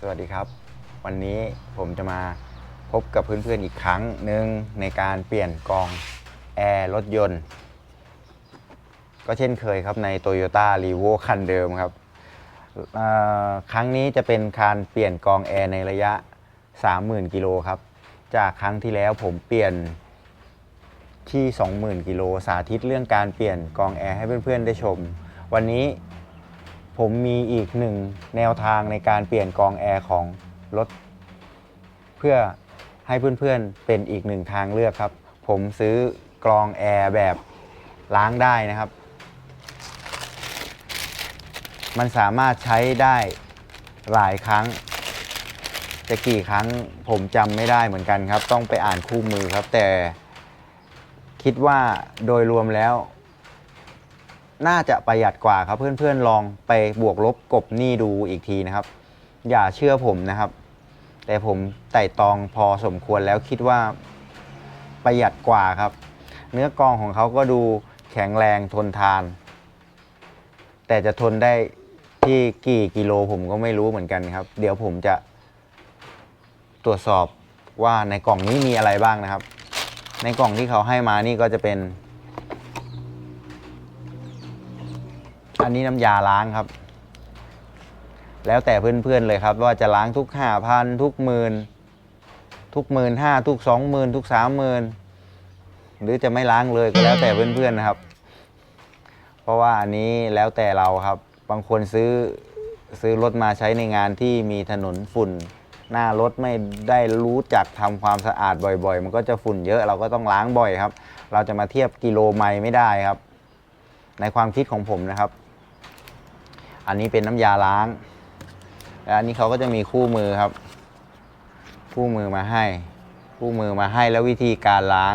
สวัสดีครับ วันนี้ผมจะมาพบกับเพื่อนๆอีกครั้งหนึ่งในการเปลี่ยนกองแอร์รถยนต์ ก็เช่นเคยครับใน Toyota r e v o คันเดิมครับ ครั้งนี้จะเป็นการเปลี่ยนกองแอร์ในระยะ 30,000 กิโลครับ จากครั้งที่แล้วผมเปลี่ยนที่ 20,000 กิโล สาธิตเรื่องการเปลี่ยนกองแอร์ให้เพื่อนๆ ได้ชม วันนี้ ผมมีอีกหนึ่งแนวทางในการเปลี่ยนกองแอร์ของรถ เพื่อให้เพื่อนๆเป็นอีกหนึ่งทางเลือกครับ ผมซื้อกรองแอร์แบบล้างได้นะครับ มันสามารถใช้ได้หลายครั้ง จะกี่ครั้งผมจำไม่ได้เหมือนกันครับ ต้องไปอ่านคู่มือครับ แต่คิดว่าโดยรวมแล้ว น่าจะประหยัดกว่าครับ เพื่อนๆลองไปบวกลบกบหนี้ดูอีกทีนะครับ อย่าเชื่อผมนะครับ แต่ผมไต่ตองพอสมควรแล้วคิดว่าประหยัดกว่าครับ เนื้อกองของเขาก็ดูแข็งแรงทนทาน แต่จะทนได้ที่กี่กิโลผมก็ไม่รู้เหมือนกันครับ เดี๋ยวผมจะตรวจสอบว่าในกล่องนี้มีอะไรบ้างนะครับ ในกล่องที่เขาให้มานี่ก็จะเป็น อันนี้น้ำยาล้างครับ แล้วแต่เพื่อนๆเลยครับ ว่าจะล้างทุกห้าพันทุกหมื่นทุกหมื่นห้าทุกสองหมื่นทุกสามหมื่นหรือจะไม่ล้างเลยก็แล้วแต่เพื่อนๆนะครับ เพราะว่าอันนี้แล้วแต่เราครับ บางคนซื้อซื้อรถมาใช้ในงานที่มีถนนฝุ่น หน้ารถไม่ได้รู้จักทำความสะอาดบ่อย ๆ มันก็จะฝุ่นเยอะเราก็ต้องล้างบ่อยครับ เราจะมาเทียบกิโลไมล์ไม่ได้ครับ ในความคิดของผมนะครับ อันนี้เป็นน้ำยาล้างและอันนี้เขาก็จะมีคู่มือครับ คู่มือมาให้ คู่มือมาให้แล้ววิธีการล้าง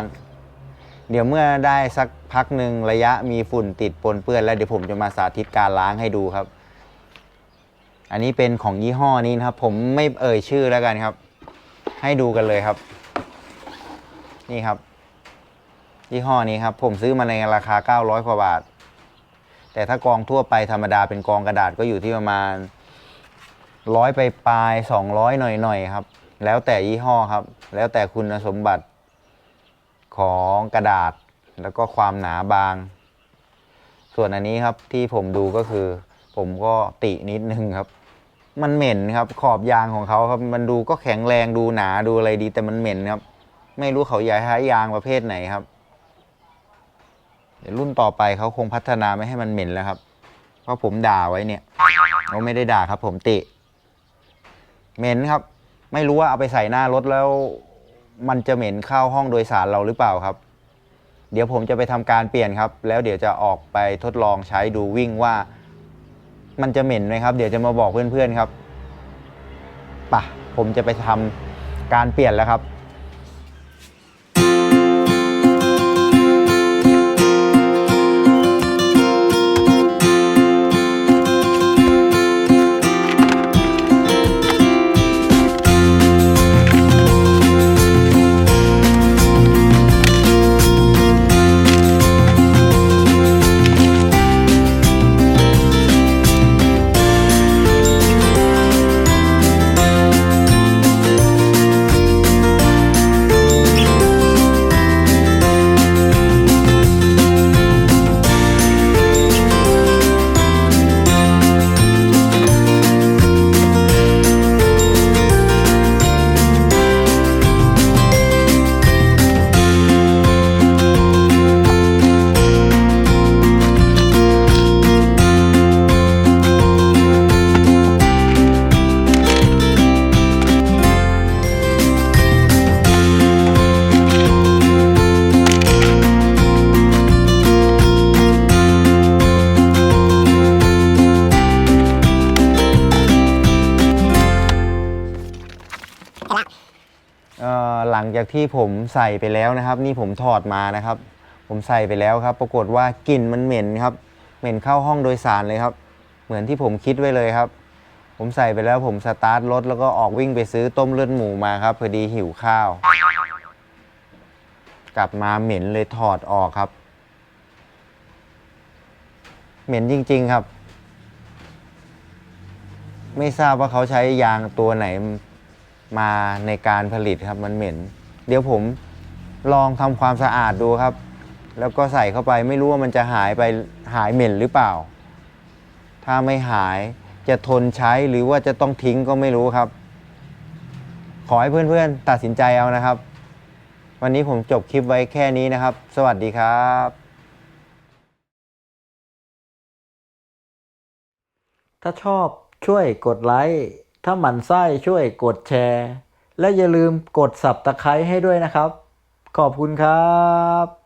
เดี๋ยวเมื่อได้สักพักหนึ่งระยะมีฝุ่นติดปนเปื้อน แล้วเดี๋ยวผมจะมาสาธิตการล้างให้ดูครับ อันนี้เป็นของยี่ห้อนี้นะครับ ผมไม่เอ่ยชื่อแล้วกันครับ ให้ดูกันเลยครับ นี่ครับยี่ห้อนี้ครับ ผมซื้อมาในราคา 900กว่าบาท แต่ถ้ากองทั่วไปธรรมดาเป็นกองกระดาษก็อยู่ที่ประมาณร้อยไปปลายสองร้อยหน่อยๆครับ แล้วแต่ยี่ห้อครับ แล้วแต่คุณสมบัติของกระดาษแล้วก็ความหนาบาง ส่วนอันนี้ครับที่ผมดูก็คือ ผมก็ตินิดนึงครับ มันเหม็นครับ ขอบยางของเขาครับมันดูก็แข็งแรงดูหนาดูอะไรดีแต่มันเหม็นครับ ไม่รู้เขาย้ายยางประเภทไหนครับ เดี๋ยวรุ่นต่อไปเขาคงพัฒนาไม่ให้มันเหม็นแล้วครับ เพราะผมด่าไว้เนี่ยเขาไม่ได้ด่าครับ ผมติ เหม็นครับ ไม่รู้ว่าเอาไปใส่หน้ารถแล้ว มันจะเหม็นเข้าห้องโดยสารเราหรือเปล่าครับ เดี๋ยวผมจะไปทำการเปลี่ยนครับ แล้วเดี๋ยวจะออกไปทดลองใช้ดูวิ่งว่า มันจะเหม็นไหมครับ เดี๋ยวจะมาบอกเพื่อนๆครับป่ะผมจะไปทำการเปลี่ยนแล้วครับ หลังจากที่ผมใส่ไปแล้วนะครับ นี่ผมถอดมานะครับ ผมใส่ไปแล้วครับ ปรากฏว่ากลิ่นมันเหม็นครับ เหม็นเข้าห้องโดยสารเลยครับ เหมือนที่ผมคิดไว้เลยครับ ผมใส่ไปแล้วผมสตาร์ทรถแล้วก็ออกวิ่งไปซื้อต้มเลือดหมูมาครับพอดีหิวข้าว กลับมาเหม็นเลยถอดออกครับ เหม็นจริง ๆครับ ไม่ทราบว่าเขาใช้ยางตัวไหน มาในการผลิตครับมันเหม็น เดี๋ยวผมลองทำความสะอาดดูครับ แล้วก็ใส่เข้าไปไม่รู้ว่ามันจะหายไปหายเหม็นหรือเปล่า ถ้าไม่หายจะทนใช้หรือว่าจะต้องทิ้งก็ไม่รู้ครับ ขอให้เพื่อนๆตัดสินใจเอานะครับ วันนี้ผมจบคลิปไว้แค่นี้นะครับ สวัสดีครับถ้าชอบช่วยกดไลค์ ถ้าหมั่นไส้ช่วยกดแชร์ และอย่าลืมกดสับตะไคร้ให้ด้วยนะครับ ขอบคุณครับ